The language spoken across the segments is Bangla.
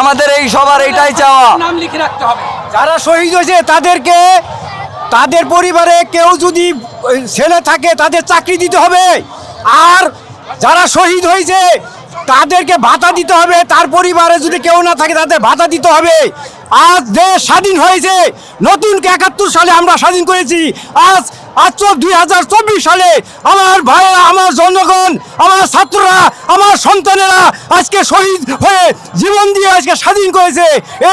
আমাদের এই সবার এইটাই চাওয়া। নাম লিখে রাখতে হবে। যারা শহীদ হয়েছে তাদেরকে তাদের পরিবারে কেউ যদি ছেলে থাকে তাদের চাকরি দিতে হবে। আর যারা শহীদ হয়েছে তাদেরকে ভাতা দিতে হবে। তার পরিবারে যদি কেউ না থাকে তাদের ভাতা দিতে হবে। আজ দেশ স্বাধীন হয়েছে। নতুন একাত্তর সালে আমরা স্বাধীন করেছি। আজ আজ দুই হাজার চব্বিশ সালে আমার ভাইয়েরা আমার জনগণ, আমার ছাত্ররা, আমার সন্তানেরা আজকে শহীদ হয়ে জীবন দিয়ে আজকে স্বাধীন করেছে।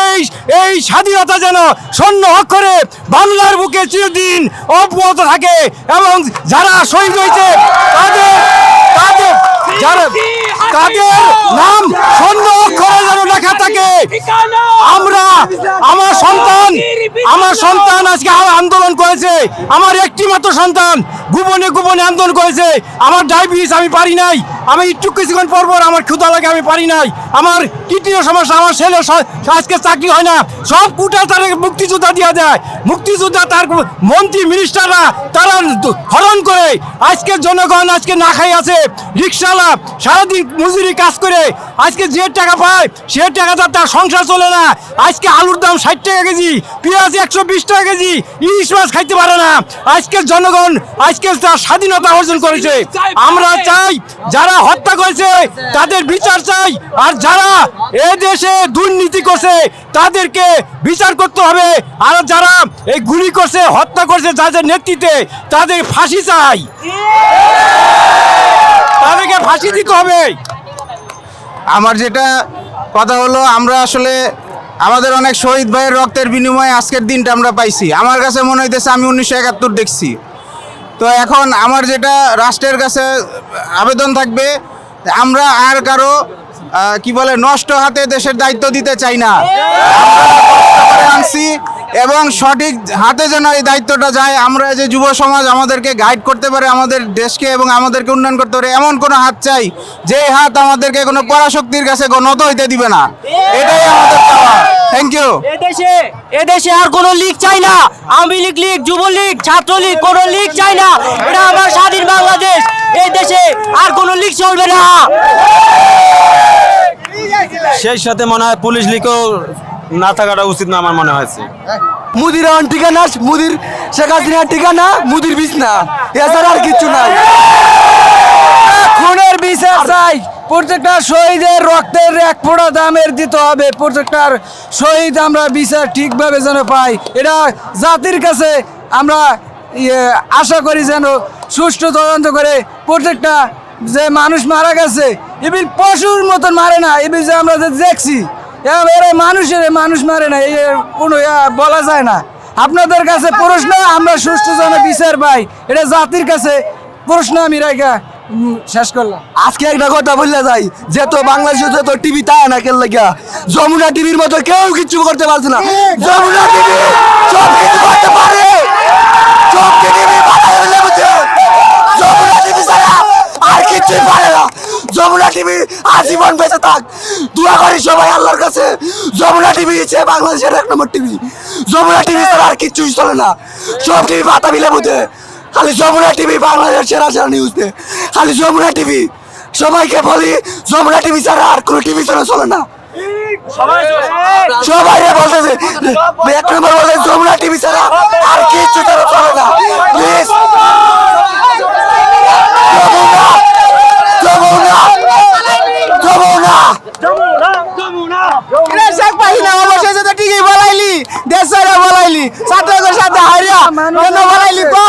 এই এই স্বাধীনতা যেন স্বর্ণ অক্ষরে বাংলার বুকে চিরদিন অব্যাহত থাকে এবং যারা শহীদ হয়েছে, তাদের তাদের যারা তাদের নাম স্বর্ণ অক্ষরে যেন লেখা থাকে। আমরা আমার সন্তান আমার সন্তান আজকে আন্দোলন করেছে। আমার একটি মাত্র সন্তান গোপনে গোপনে আন্দোলন করেছে। আমার ডায়াবেটিস আমি পারি নাই। আমি একটু কিছুক্ষণ পর পর আমার ক্ষুধা লাগে, আমি পারি নাই। আমার কিডনির সমস্যা, আমার ছেলে আজকে চাকরি হয় না। সব কুটা তার মুক্তিযোদ্ধা দিয়ে দেয়। মুক্তিযোদ্ধা তার মন্ত্রী মিনিস্টাররা তারা হরণ করে। আজকে জনগণ আজকে না খাই আছে। রিক্সাওয়ালা সারাদিন মজুরি কাজ করে। আজকে যে টাকা পায়, সে টাকা তার সংসার চলে না। আজকে আলুর দাম ষাট টাকা কেজি, পেঁয়াজ একশো বিশ টাকা কেজি ইলিশ মাছ খাইতে পারে না। আজকে জনগণ, আজকে তার স্বাধীনতা অর্জন করেছে, আমরা চাই যারা হত্যা করেছে, তাদের বিচার চাই। আর যারা এ দেশে দুর্নীতি করছে, তাদেরকে বিচার করতে হবে। আর যারা এই গুলি করছে, হত্যা করছে, যাদের নেতৃত্বে, তাদের ফাঁসি চাই। তাদেরকে ফাঁসি দিতে হবে। আমার যেটা কথা হলো, আমরা আসলে আমাদের অনেক শহীদ ভাইয়ের রক্তের বিনিময়ে আজকের দিনটা আমরা পাইছি। আমার কাছে মনে হইতেছে আমি উনিশশো একাত্তর দেখছি। তো এখন আমার যেটা রাষ্ট্রের কাছে আবেদন থাকবে, আমরা আর কারও কি বলে, নষ্ট হাতে দেশের দায়িত্ব দিতে চাই না। আনছি এবং সঠিক হাতে যেন এই দায়িত্বটা যায় আমরা যে যুব সমাজ আমাদেরকে গাইড করতে পারে আমাদের দেশকে এবং আমাদেরকে উন্নয়ন করতে পারে এমন কোনো হাত চাই যে হাত আমাদেরকে কোনো পরাশক্তির কাছে নত হইতে দিবে না। এটাই আমাদের চাওয়া। থ্যাংক ইউ এদেশে এদেশে আর কোনো লীগ চাই না। আমি লীগ লীগ যুবলীগ ছাত্রলীগ কোনো লীগ চাই না। এটা আমার স্বাধীন বাংলাদেশ। এই দেশে আর কোনো লীগ চলবে না। সেই সাথে মনে হয় পুলিশ লিগও না থাকাটা উচিত না আমার মনে হয়েছে। মুদির ঠিকানা মুদির শেখ হাসিনার ঠিকানা মুদির বিছনা এছাড়া আর কিচ্ছু নাই। খুনের বিচার চাই। প্রত্যেকটা শহীদের রক্তের এক ফোঁটা দামের দিতে হবে। প্রত্যেকটার শহীদ আমরা বিচার ঠিকভাবে যেন পাই। এটা জাতির কাছে আমরা ইয়ে আশা করি যেন সুষ্ঠু তদন্ত করে প্রত্যেকটা যে মানুষ মারা গেছে, এবিল পশুর মতন মারে না, এবিল যে আমরা যে দেখছি। মানুষের, মানুষ মারে না, এই কোনো বলা যায় না। আপনাদের কাছে প্রশ্ন আমরা সুষ্ঠু যেন বিচার পাই। এটা জাতির কাছে প্রশ্ন আমি রাখা শেষ করলাম। আজকে একটা কথা বললে যাই যেহেতু বাংলাদেশে যত টিভি তা না কেন লাগিয়া, যমুনা টিভির মতো কেউ কিছু করতে পারছে না। যমুনা টিভি সব কিছু করতে পারে। সব টিভি বানাই হলে বুঝছে যমুনা টিভি ছাড়া আর কিছুই পারে না যমুনা টিভি আজীবন বেঁচে থাক। দোয়া করি সবাই আল্লাহর কাছে যমুনা টিভি হচ্ছে বাংলাদেশের এক নম্বর টিভি। যমুনা টিভি ছাড়া আর কিছুই চলে না। সব টিভি মিলে বুঝে খালি যমুনা টিভি বাংলাদেশের সেরা সেরা নিউজ খালি যমুনা টিভি। সবাইকে বলি যমুনা টিভি ছাড়া আর কোনো টিভি ছাড়া চলে না। সবাই বলতেছে এক নম্বর বলে যমুনা টিভি ছাড়া আর কিছু ছাড়া চলে না প্লিজ যমুনা যমুনা যমুনা শেখ পাহিনা অবশ্যই তো ঠিকই বলাইলি ছাড়া বলাইলি ছাত্রদের সাথে হারিয়া। কেন বলাইলি তো